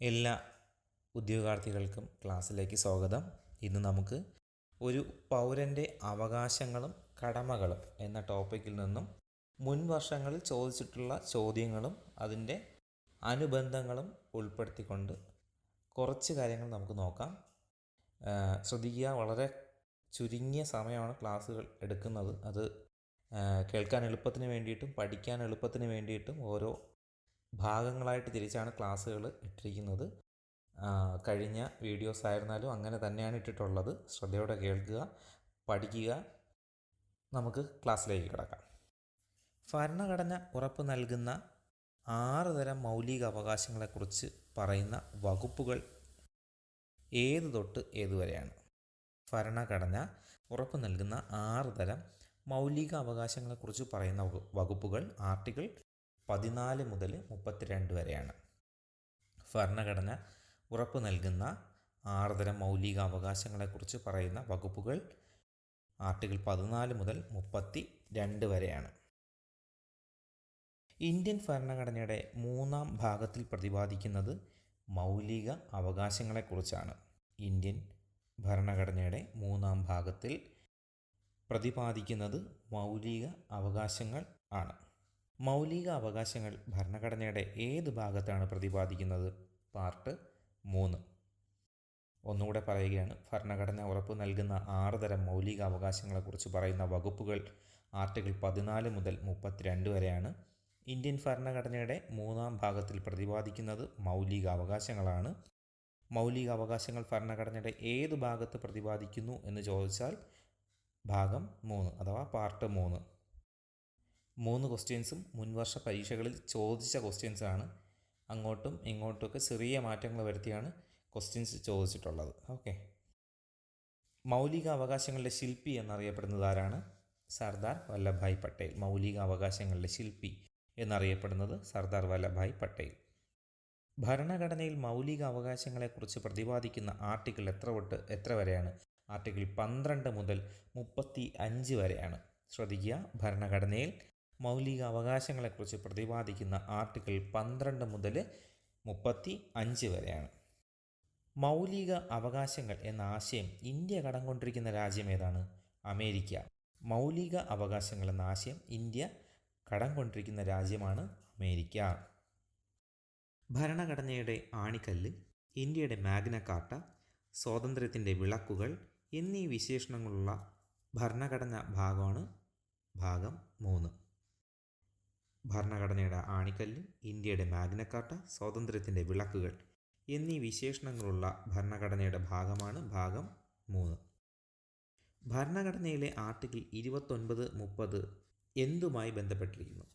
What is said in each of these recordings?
എല്ലാ ഉദ്യോഗാർത്ഥികൾക്കും ക്ലാസ്സിലേക്ക് സ്വാഗതം. ഇന്ന് നമുക്ക് ഒരു പൗരന്റെ അവകാശങ്ങളും കടമകളും എന്ന ടോപ്പിക്കിൽ നിന്നും മുൻ വർഷങ്ങളിൽ ചോദിച്ചിട്ടുള്ള ചോദ്യങ്ങളും അതിന്റെ അനുബന്ധങ്ങളും ഉൾപ്പെടുത്തിക്കൊണ്ട് കുറച്ച് കാര്യങ്ങൾ നമുക്ക് നോക്കാം. ശ്രദ്ധിക്കുക വളരെ ചുരുങ്ങിയ സമയമാണ് ക്ലാസ്സുകൾ എടുക്കുന്നത്. അത് കേൾക്കാൻ എളുപ്പത്തിന് വേണ്ടിയിട്ടും പഠിക്കാൻ എളുപ്പത്തിന് വേണ്ടിയിട്ടും ഓരോ ഭാഗങ്ങളായിട്ട് തിരിച്ചാണ് ക്ലാസ്സുകൾ ഇട്ടിരിക്കുന്നത്. കഴിഞ്ഞ വീഡിയോസ് ആയിരുന്നാലും അങ്ങനെ തന്നെയാണ് ഇട്ടിട്ടുള്ളത്. ശ്രദ്ധയോടെ കേൾക്കുക പഠിക്കുക. നമുക്ക് ക്ലാസ്സിലേക്ക് കിടക്കാം. ഭരണഘടന ഉറപ്പ് നൽകുന്ന ആറ് തരം മൗലിക അവകാശങ്ങളെക്കുറിച്ച് പറയുന്ന വകുപ്പുകൾ ഏത് തൊട്ട് ഏതുവരെയാണ് ഭരണഘടന ഉറപ്പ് നൽകുന്ന ആറ് തരം മൗലിക അവകാശങ്ങളെക്കുറിച്ച് പറയുന്ന വകുപ്പുകൾ ആർട്ടിക്കിൾ പതിനാല് മുതൽ മുപ്പത്തിരണ്ട് വരെയാണ്. ഭരണഘടന ഉറപ്പു നൽകുന്ന ആറുതരം മൗലിക അവകാശങ്ങളെക്കുറിച്ച് പറയുന്ന വകുപ്പുകൾ ആർട്ടിക്കിൾ പതിനാല് മുതൽ മുപ്പത്തി രണ്ട് വരെയാണ്. ഇന്ത്യൻ ഭരണഘടനയുടെ മൂന്നാം ഭാഗത്തിൽ പ്രതിപാദിക്കുന്നത് മൗലിക അവകാശങ്ങളെക്കുറിച്ചാണ്. ഇന്ത്യൻ ഭരണഘടനയുടെ മൂന്നാം ഭാഗത്തിൽ പ്രതിപാദിക്കുന്നത് മൗലിക അവകാശങ്ങൾ ആണ്. മൗലിക അവകാശങ്ങൾ ഭരണഘടനയുടെ ഏത് ഭാഗത്താണ് പ്രതിപാദിക്കുന്നത്? പാർട്ട് മൂന്ന്. ഒന്നുകൂടെ പറയുകയാണ്. ഭരണഘടന ഉറപ്പ് നൽകുന്ന ആറ് തരം മൗലിക അവകാശങ്ങളെക്കുറിച്ച് പറയുന്ന വകുപ്പുകൾ ആർട്ടിക്കിൾ പതിനാല് മുതൽ മുപ്പത്തിരണ്ട് വരെയാണ്. ഇന്ത്യൻ ഭരണഘടനയുടെ മൂന്നാം ഭാഗത്തിൽ പ്രതിപാദിക്കുന്നത് മൗലിക അവകാശങ്ങളാണ്. മൗലിക അവകാശങ്ങൾ ഭരണഘടനയുടെ ഏത് ഭാഗത്ത് പ്രതിപാദിക്കുന്നു എന്ന് ചോദിച്ചാൽ ഭാഗം മൂന്ന് അഥവാ പാർട്ട് മൂന്ന്. മൂന്ന് ക്വസ്റ്റ്യൻസും മുൻവർഷ പരീക്ഷകളിൽ ചോദിച്ച ക്വസ്റ്റ്യൻസാണ് അങ്ങോട്ടും ഇങ്ങോട്ടുമൊക്കെ ചെറിയ മാറ്റങ്ങൾ വരുത്തിയാണ് ക്വസ്റ്റ്യൻസ് ചോദിച്ചിട്ടുള്ളത്. ഓക്കെ മൗലിക അവകാശങ്ങളുടെ ശില്പി എന്നറിയപ്പെടുന്നത് ആരാണ്? സർദാർ വല്ലഭായ് പട്ടേൽ. മൗലിക അവകാശങ്ങളുടെ ശില്പി എന്നറിയപ്പെടുന്നത് സർദാർ വല്ലഭായ് പട്ടേൽ. ഭരണഘടനയിൽ മൗലിക അവകാശങ്ങളെക്കുറിച്ച് പ്രതിപാദിക്കുന്ന ആർട്ടിക്കിൾ എത്ര തൊട്ട് എത്ര വരെയാണ്? ആർട്ടിക്കിൾ പന്ത്രണ്ട് മുതൽ മുപ്പത്തി അഞ്ച് വരെയാണ്. ശ്രദ്ധിക്കുക. ഭരണഘടനയിൽ മൗലിക അവകാശങ്ങളെക്കുറിച്ച് പ്രതിപാദിക്കുന്ന ആർട്ടിക്കിൾ പന്ത്രണ്ട് മുതൽ മുപ്പത്തി അഞ്ച് വരെയാണ്. മൗലിക അവകാശങ്ങൾ എന്ന ആശയം ഇന്ത്യ കടം കൊണ്ടിരിക്കുന്ന രാജ്യം ഏതാണ്? അമേരിക്ക. മൗലിക അവകാശങ്ങൾ എന്ന ആശയം ഇന്ത്യ കടം കൊണ്ടിരിക്കുന്ന രാജ്യമാണ് അമേരിക്ക. ഭരണഘടനയുടെ ആണിക്കല്ല് ഇന്ത്യയുടെ മാഗ്ന കാർട്ട സ്വാതന്ത്ര്യത്തിന്റെ വിളക്കുകൾ എന്നീ വിശേഷണങ്ങളുള്ള ഭരണഘടന ഭാഗമാണ് ഭാഗം മൂന്ന്. ഭരണഘടനയുടെ ആണിക്കല്ല് ഇന്ത്യയുടെ മാഗ്നക്കാട്ട സ്വാതന്ത്ര്യത്തിന്റെ വിളക്കുകൾ എന്നീ വിശേഷണങ്ങളുള്ള ഭരണഘടനയുടെ ഭാഗമാണ് ഭാഗം മൂന്ന്. ഭരണഘടനയിലെ ആർട്ടിക്കിൾ ഇരുപത്തൊൻപത് മുപ്പത് എന്തുമായി ബന്ധപ്പെട്ടിരിക്കുന്നു?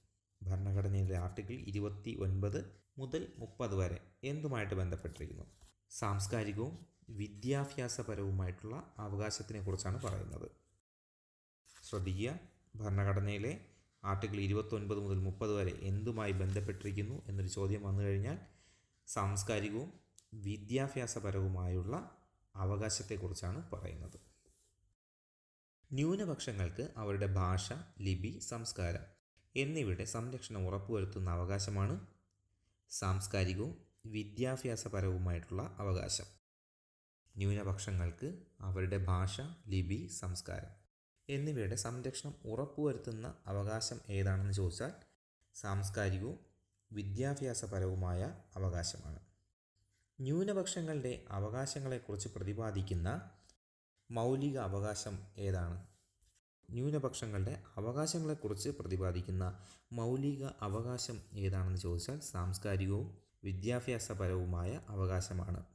ഭരണഘടനയിലെ ആർട്ടിക്കിൾ ഇരുപത്തി ഒൻപത് മുതൽ മുപ്പത് വരെ എന്തുമായിട്ട് ബന്ധപ്പെട്ടിരിക്കുന്നു? സാംസ്കാരികവും വിദ്യാഭ്യാസപരവുമായിട്ടുള്ള അവകാശത്തിനെ കുറിച്ചാണ് പറയുന്നത്. ശ്രദ്ധിക്കുക ഭരണഘടനയിലെ ആർട്ടിക്കിൾ ഇരുപത്തൊൻപത് മുതൽ മുപ്പത് വരെ എന്തുമായി ബന്ധപ്പെട്ടിരിക്കുന്നു എന്നൊരു ചോദ്യം വന്നു കഴിഞ്ഞാൽ സാംസ്കാരികവും വിദ്യാഭ്യാസപരവുമായുള്ള അവകാശത്തെക്കുറിച്ചാണ് പറയുന്നത്. ന്യൂനപക്ഷങ്ങൾക്ക് അവരുടെ ഭാഷ ലിപി സംസ്കാരം എന്നിവയുടെ സംരക്ഷണം ഉറപ്പുവരുത്തുന്ന അവകാശമാണ് സാംസ്കാരികവും വിദ്യാഭ്യാസപരവുമായിട്ടുള്ള അവകാശം. ന്യൂനപക്ഷങ്ങൾക്ക് അവരുടെ ഭാഷ ലിപി സംസ്കാരം എന്നിവയുടെ സംരക്ഷണം ഉറപ്പുവരുത്തുന്ന അവകാശം ഏതാണെന്ന് ചോദിച്ചാൽ സാംസ്കാരികവും വിദ്യാഭ്യാസപരവുമായ അവകാശമാണ്. ന്യൂനപക്ഷങ്ങളുടെ അവകാശങ്ങളെക്കുറിച്ച് പ്രതിപാദിക്കുന്ന മൗലിക അവകാശം ഏതാണ്? ന്യൂനപക്ഷങ്ങളുടെ അവകാശങ്ങളെക്കുറിച്ച് പ്രതിപാദിക്കുന്ന മൗലിക അവകാശം ഏതാണെന്ന് ചോദിച്ചാൽ സാംസ്കാരികവും വിദ്യാഭ്യാസപരവുമായ അവകാശമാണ്.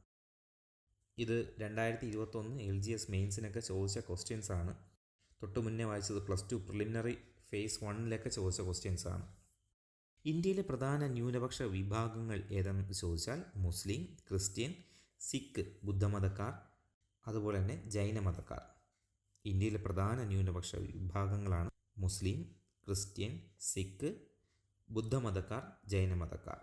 ഇത് രണ്ടായിരത്തി ഇരുപത്തൊന്ന് എൽ ജി എസ് മെയിൻസിനൊക്കെ ചോദിച്ച ക്വസ്റ്റ്യൻസാണ്. തൊട്ട് മുന്നേ വായിച്ചത് പ്ലസ് ടു പ്രിലിമിനറി ഫേസ് വണ്ണിലൊക്കെ ചോദിച്ച ക്വസ്റ്റ്യൻസ് ആണ്. ഇന്ത്യയിലെ പ്രധാന ന്യൂനപക്ഷ വിഭാഗങ്ങൾ ഏതെന്ന് ചോദിച്ചാൽ മുസ്ലിം ക്രിസ്ത്യൻ സിഖ് ബുദ്ധമതക്കാർ അതുപോലെ തന്നെ ജൈനമതക്കാർ ഇന്ത്യയിലെ പ്രധാന ന്യൂനപക്ഷ വിഭാഗങ്ങളാണ് മുസ്ലിം ക്രിസ്ത്യൻ സിഖ് ബുദ്ധമതക്കാർ ജൈനമതക്കാർ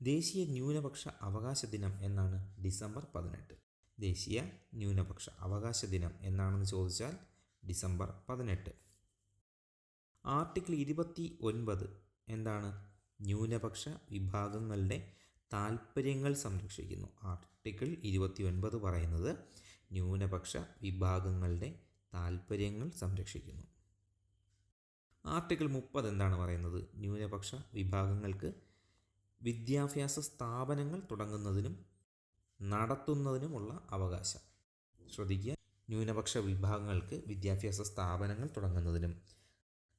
ദേശീയ ന്യൂനപക്ഷ അവകാശ ദിനം എന്നാണ് ഡിസംബർ പതിനെട്ട്. ദേശീയ ന്യൂനപക്ഷ അവകാശ ദിനം എന്നാണെന്ന് ചോദിച്ചാൽ ഡിസംബർ പതിനെട്ട്. ആർട്ടിക്കിൾ ഇരുപത്തി ഒൻപത് എന്താണ്? ന്യൂനപക്ഷ വിഭാഗങ്ങളുടെ താൽപ്പര്യങ്ങൾ സംരക്ഷിക്കുന്നു. ആർട്ടിക്കിൾ ഇരുപത്തി ഒൻപത് പറയുന്നത് ന്യൂനപക്ഷ വിഭാഗങ്ങളുടെ താൽപ്പര്യങ്ങൾ സംരക്ഷിക്കുന്നു. ആർട്ടിക്കിൾ മുപ്പത് എന്താണ് പറയുന്നത്? ന്യൂനപക്ഷ വിഭാഗങ്ങൾക്ക് വിദ്യാഭ്യാസ സ്ഥാപനങ്ങൾ തുടങ്ങുന്നതിനും നടത്തുന്നതിനുമുള്ള അവകാശം. ശ്രദ്ധിക്കുക. ന്യൂനപക്ഷ വിഭാഗങ്ങൾക്ക് വിദ്യാഭ്യാസ സ്ഥാപനങ്ങൾ തുടങ്ങുന്നതിനും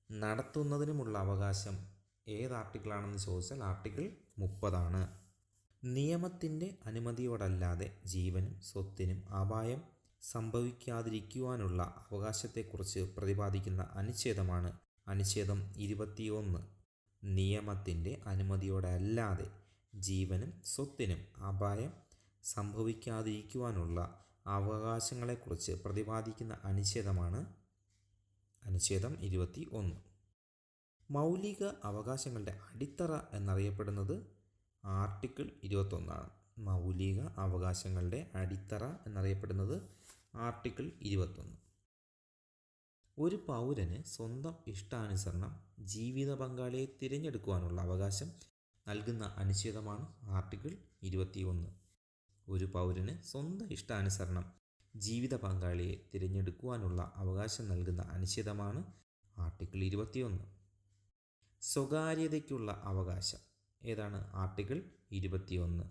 നടത്തുന്നതിനുമുള്ള അവകാശം ഏത് ആർട്ടിക്കിളാണെന്ന് ചോദിച്ചാൽ ആർട്ടിക്കിൾ മുപ്പതാണ്. നിയമത്തിന്റെ അനുമതിയോടല്ലാതെ ജീവനും സ്വത്തിനും അപായം സംഭവിക്കാതിരിക്കുവാനുള്ള അവകാശത്തെക്കുറിച്ച് പ്രതിപാദിക്കുന്ന അനുച്ഛേദമാണ് അനുച്ഛേദം ഇരുപത്തിയൊന്ന്. നിയമത്തിന്റെ അനുമതിയോടല്ലാതെ ജീവനും സ്വത്തിനും അപായം സംഭവിക്കാതിരിക്കുവാനുള്ള അവകാശങ്ങളെക്കുറിച്ച് പ്രതിപാദിക്കുന്ന അനുച്ഛേദമാണ് അനുച്ഛേദം ഇരുപത്തി ഒന്ന് മൗലിക അവകാശങ്ങളുടെ അടിത്തറ എന്നറിയപ്പെടുന്നത് ആർട്ടിക്കിൾ ഇരുപത്തൊന്നാണ്. മൗലിക അവകാശങ്ങളുടെ അടിത്തറ എന്നറിയപ്പെടുന്നത് ആർട്ടിക്കിൾ ഇരുപത്തൊന്ന്. ഒരു പൗരന് സ്വന്തം ഇഷ്ടാനുസരണം ജീവിത പങ്കാളിയെ തിരഞ്ഞെടുക്കുവാനുള്ള അവകാശം നൽകുന്ന അനുച്ഛേദമാണ് ആർട്ടിക്കിൾ ഇരുപത്തിയൊന്ന്. ഒരു പൗരന് സ്വന്തം ഇഷ്ടാനുസരണം ജീവിത പങ്കാളിയെ തിരഞ്ഞെടുക്കുവാനുള്ള അവകാശം നൽകുന്ന അനുച്ഛേദമാണ് ആർട്ടിക്കിൾ ഇരുപത്തിയൊന്ന്. സ്വകാര്യതയ്ക്കുള്ള അവകാശം. ഏതാണ് ആർട്ടിക്കിൾ ഇരുപത്തിയൊന്ന്?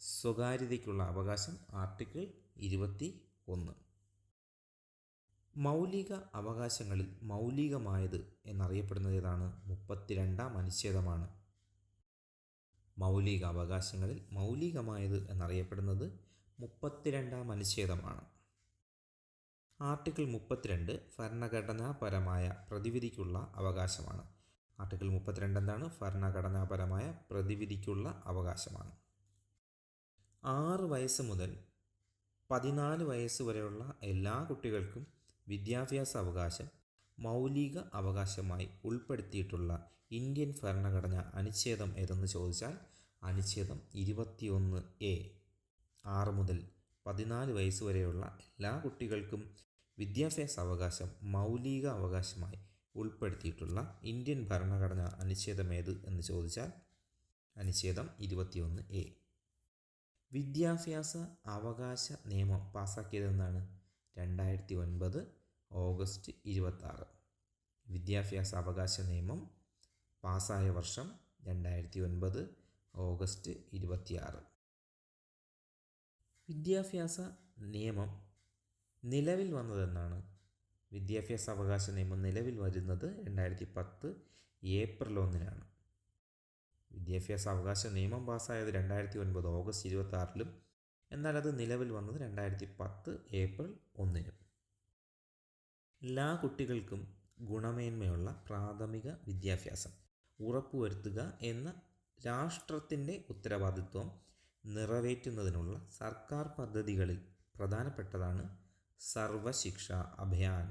സ്വകാര്യതയ്ക്കുള്ള അവകാശം ആർട്ടിക്കിൾ ഇരുപത്തി ഒന്ന് മൗലിക അവകാശങ്ങളിൽ മൗലികമായത് എന്നറിയപ്പെടുന്നത് ഏതാണ്? മുപ്പത്തിരണ്ടാം അനുച്ഛേദമാണ് മൗലിക അവകാശങ്ങളിൽ മൗലികമായത് എന്നറിയപ്പെടുന്നത് മുപ്പത്തിരണ്ടാം അനുച്ഛേദമാണ്. ആർട്ടിക്കിൾ മുപ്പത്തിരണ്ട് ഭരണഘടനാപരമായ പ്രതിവിധിക്കുള്ള അവകാശമാണ്. ആർട്ടിക്കിൾ മുപ്പത്തിരണ്ട് എന്താണ്? ഭരണഘടനാപരമായ പ്രതിവിധിക്കുള്ള അവകാശമാണ്. ആറ് വയസ്സ് മുതൽ പതിനാല് വയസ്സ് വരെയുള്ള എല്ലാ കുട്ടികൾക്കും വിദ്യാഭ്യാസ അവകാശം മൗലിക അവകാശമായി ഉൾപ്പെടുത്തിയിട്ടുള്ള ഇന്ത്യൻ ഭരണഘടന അനുച്ഛേദം ഏതെന്ന് ചോദിച്ചാൽ അനുച്ഛേദം ഇരുപത്തിയൊന്ന് എ. ആറ് മുതൽ പതിനാല് വയസ്സ് വരെയുള്ള എല്ലാ കുട്ടികൾക്കും വിദ്യാഭ്യാസ അവകാശം മൗലിക അവകാശമായി ഉൾപ്പെടുത്തിയിട്ടുള്ള ഇന്ത്യൻ ഭരണഘടന അനുച്ഛേദം ഏത് എന്ന് ചോദിച്ചാൽ അനുച്ഛേദം ഇരുപത്തിയൊന്ന് എ. വിദ്യാഭ്യാസ അവകാശ നിയമം പാസ്സാക്കിയതെന്നാണ് രണ്ടായിരത്തി ഒൻപത് ഓഗസ്റ്റ് ഇരുപത്താറ്. വിദ്യാഭ്യാസ അവകാശ നിയമം പാസ്സായ വർഷം രണ്ടായിരത്തി ഒൻപത് ഓഗസ്റ്റ് ഇരുപത്തിയാറ്. വിദ്യാഭ്യാസ നിയമം നിലവിൽ വന്നതെന്നാണ്. വിദ്യാഭ്യാസ അവകാശ നിയമം നിലവിൽ വരുന്നത് രണ്ടായിരത്തി പത്ത് ഏപ്രിൽ ഒന്നിനാണ്. വിദ്യാഭ്യാസ അവകാശ നിയമം പാസ്സായത് രണ്ടായിരത്തി ഒൻപത് ഓഗസ്റ്റ് ഇരുപത്തി ആറിലും എന്നാൽ അത് നിലവിൽ വന്നത് രണ്ടായിരത്തി പത്ത് ഏപ്രിൽ ഒന്നിനും. എല്ലാ കുട്ടികൾക്കും ഗുണമേന്മയുള്ള പ്രാഥമിക വിദ്യാഭ്യാസം. ഉറപ്പുവരുത്തുക എന്ന രാഷ്ട്രത്തിന്റെ ഉത്തരവാദിത്വം നിറവേറ്റുന്നതിനുള്ള സർക്കാർ പദ്ധതികളിൽ പ്രധാനപ്പെട്ടതാണ് സർവശിക്ഷ അഭിയാൻ.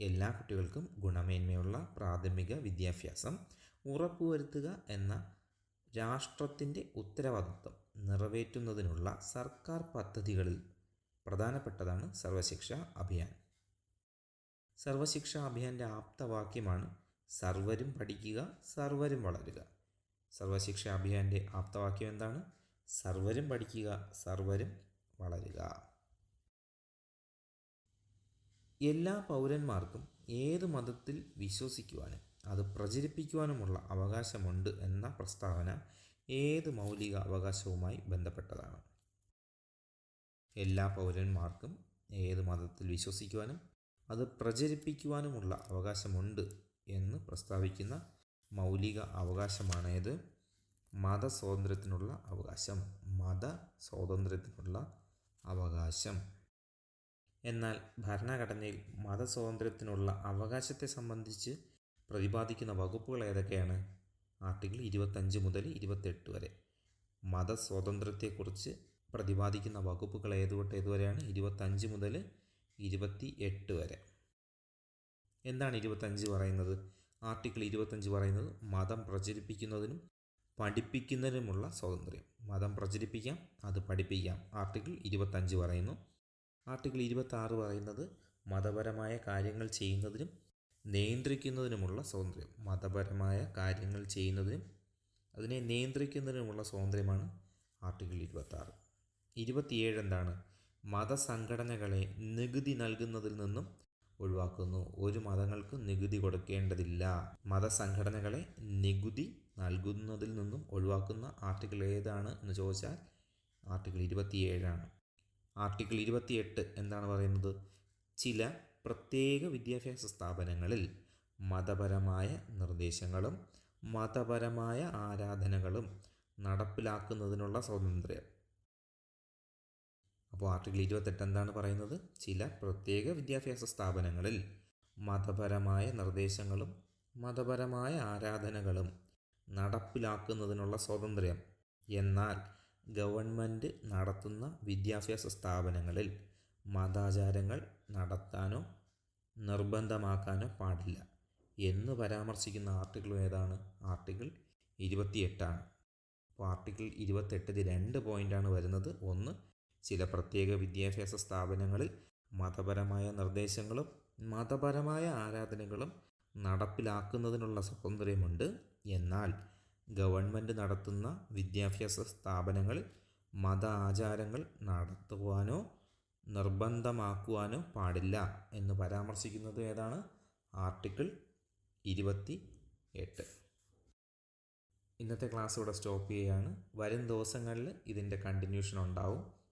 എല്ലാ കുട്ടികൾക്കും ഗുണമേന്മയുള്ള പ്രാഥമിക വിദ്യാഭ്യാസം ഉറപ്പുവരുത്തുക എന്ന രാഷ്ട്രത്തിന്റെ ഉത്തരവാദിത്വം നിറവേറ്റുന്നതിനുള്ള സർക്കാർ പദ്ധതികളിൽ പ്രധാനപ്പെട്ടതാണ് സർവശിക്ഷ അഭിയാൻ. സർവശിക്ഷ അഭിയാന്റെ ആപ്തവാക്യമാണ് സർവരും പഠിക്കുക സർവരും വളരുക. സർവശിക്ഷ അഭിയാന്റെ ആപ്തവാക്യം എന്താണ്? സർവരും പഠിക്കുക സർവരും വളരുക. എല്ലാ പൗരന്മാർക്കും ഏത് മതത്തിൽ വിശ്വസിക്കുവാനും അത് പ്രചരിപ്പിക്കുവാനുമുള്ള അവകാശമുണ്ട് എന്ന പ്രസ്താവന ഏത് മൗലിക അവകാശവുമായി ബന്ധപ്പെട്ടതാണ്. എല്ലാ പൗരന്മാർക്കും ഏത് മതത്തിൽ വിശ്വസിക്കുവാനും അത് പ്രചരിപ്പിക്കുവാനുമുള്ള അവകാശമുണ്ട് എന്ന് പ്രസ്താവിക്കുന്ന മൗലിക അവകാശമാണ് ഏത് മതസ്വാതന്ത്ര്യത്തിനുള്ള അവകാശം. മത സ്വാതന്ത്ര്യത്തിനുള്ള അവകാശം. എന്നാൽ ഭരണഘടനയിൽ മതസ്വാതന്ത്ര്യത്തിനുള്ള അവകാശത്തെ സംബന്ധിച്ച് പ്രതിപാദിക്കുന്ന വകുപ്പുകൾ ഏതൊക്കെയാണ്? ആർട്ടിക്കിൾ ഇരുപത്തഞ്ച് മുതൽ ഇരുപത്തെട്ട് വരെ. മതസ്വാതന്ത്ര്യത്തെക്കുറിച്ച് പ്രതിപാദിക്കുന്ന വകുപ്പുകൾ ഏതുതൊട്ട് ഏതുവരെയാണ്? ഇരുപത്തഞ്ച് മുതൽ ഇരുപത്തി എട്ട് വരെ. എന്താണ് ഇരുപത്തഞ്ച് പറയുന്നത്? ആർട്ടിക്കിൾ ഇരുപത്തഞ്ച് പറയുന്നത് മതം പ്രചരിപ്പിക്കുന്നതിനും പഠിപ്പിക്കുന്നതിനുമുള്ള സ്വാതന്ത്ര്യം. മതം പ്രചരിപ്പിക്കാം അത് പഠിപ്പിക്കാം. ആർട്ടിക്കിൾ ഇരുപത്തഞ്ച് പറയുന്നു. ആർട്ടിക്കിൾ ഇരുപത്തി ആറ് പറയുന്നത് മതപരമായ കാര്യങ്ങൾ ചെയ്യുന്നതിനും നിയന്ത്രിക്കുന്നതിനുമുള്ള സ്വാതന്ത്ര്യം. മതപരമായ കാര്യങ്ങൾ ചെയ്യുന്നതിനും അതിനെ നിയന്ത്രിക്കുന്നതിനുമുള്ള സ്വാതന്ത്ര്യമാണ് ആർട്ടിക്കിൾ ഇരുപത്താറ്. ഇരുപത്തിയേഴ് എന്താണ്? മതസംഘടനകളെ നികുതി നൽകുന്നതിൽ നിന്നും ഒഴിവാക്കുന്നു. ഒരു മതങ്ങൾക്കും നികുതി കൊടുക്കേണ്ടതില്ല. മതസംഘടനകളെ നികുതി നൽകുന്നതിൽ നിന്നും ഒഴിവാക്കുന്ന ആർട്ടിക്കിൾ ഏതാണ് എന്ന് ചോദിച്ചാൽ ആർട്ടിക്കിൾ ഇരുപത്തിയേഴാണ്. ആർട്ടിക്കിൾ ഇരുപത്തിയെട്ട് എന്താണ് പറയുന്നത്? ചില പ്രത്യേക വിദ്യാഭ്യാസ സ്ഥാപനങ്ങളിൽ മതപരമായ നിർദ്ദേശങ്ങളും മതപരമായ ആരാധനകളും നടപ്പിലാക്കുന്നതിനുള്ള സ്വാതന്ത്ര്യം. അപ്പോൾ ആർട്ടിക്കിൾ ഇരുപത്തെട്ട് എന്താണ് പറയുന്നത്? ചില പ്രത്യേക വിദ്യാഭ്യാസ സ്ഥാപനങ്ങളിൽ മതപരമായ നിർദ്ദേശങ്ങളും മതപരമായ ആരാധനകളും നടപ്പിലാക്കുന്നതിനുള്ള സ്വാതന്ത്ര്യം. എന്നാൽ ഗവൺമെന്റ് നടത്തുന്ന വിദ്യാഭ്യാസ സ്ഥാപനങ്ങളിൽ മതാചാരങ്ങൾ നടത്താനോ നിർബന്ധമാക്കാനോ പാടില്ല എന്ന് പരാമർശിക്കുന്ന ആർട്ടിക്കിൾ ഏതാണ്? ആർട്ടിക്കിൾ ഇരുപത്തിയെട്ടാണ്. അപ്പോൾ ആർട്ടിക്കിൾ ഇരുപത്തെട്ടിൽ രണ്ട് പോയിന്റാണ് വരുന്നത്. ഒന്ന് ചില പ്രത്യേക വിദ്യാഭ്യാസ സ്ഥാപനങ്ങളിൽ മതപരമായ നിർദ്ദേശങ്ങളും മതപരമായ ആരാധനകളും നടപ്പിലാക്കുന്നതിനുള്ള സ്വാതന്ത്ര്യമുണ്ട്. എന്നാൽ ഗവൺമെന്റ് നടത്തുന്ന വിദ്യാഭ്യാസ സ്ഥാപനങ്ങളിൽ മത ആചാരങ്ങൾ നടത്തുവാനോ നിർബന്ധമാക്കുവാനോ പാടില്ല എന്ന് പരാമർശിക്കുന്നത് ഏതാണ്? ആർട്ടിക്കിൾ ഇരുപത്തി എട്ട് ഇന്നത്തെ ക്ലാസ് ഇവിടെ സ്റ്റോപ്പ് ചെയ്യുകയാണ്. വരും ദിവസങ്ങളിൽ ഇതിന്റെ കണ്ടിന്യൂഷൻ ഉണ്ടാവും.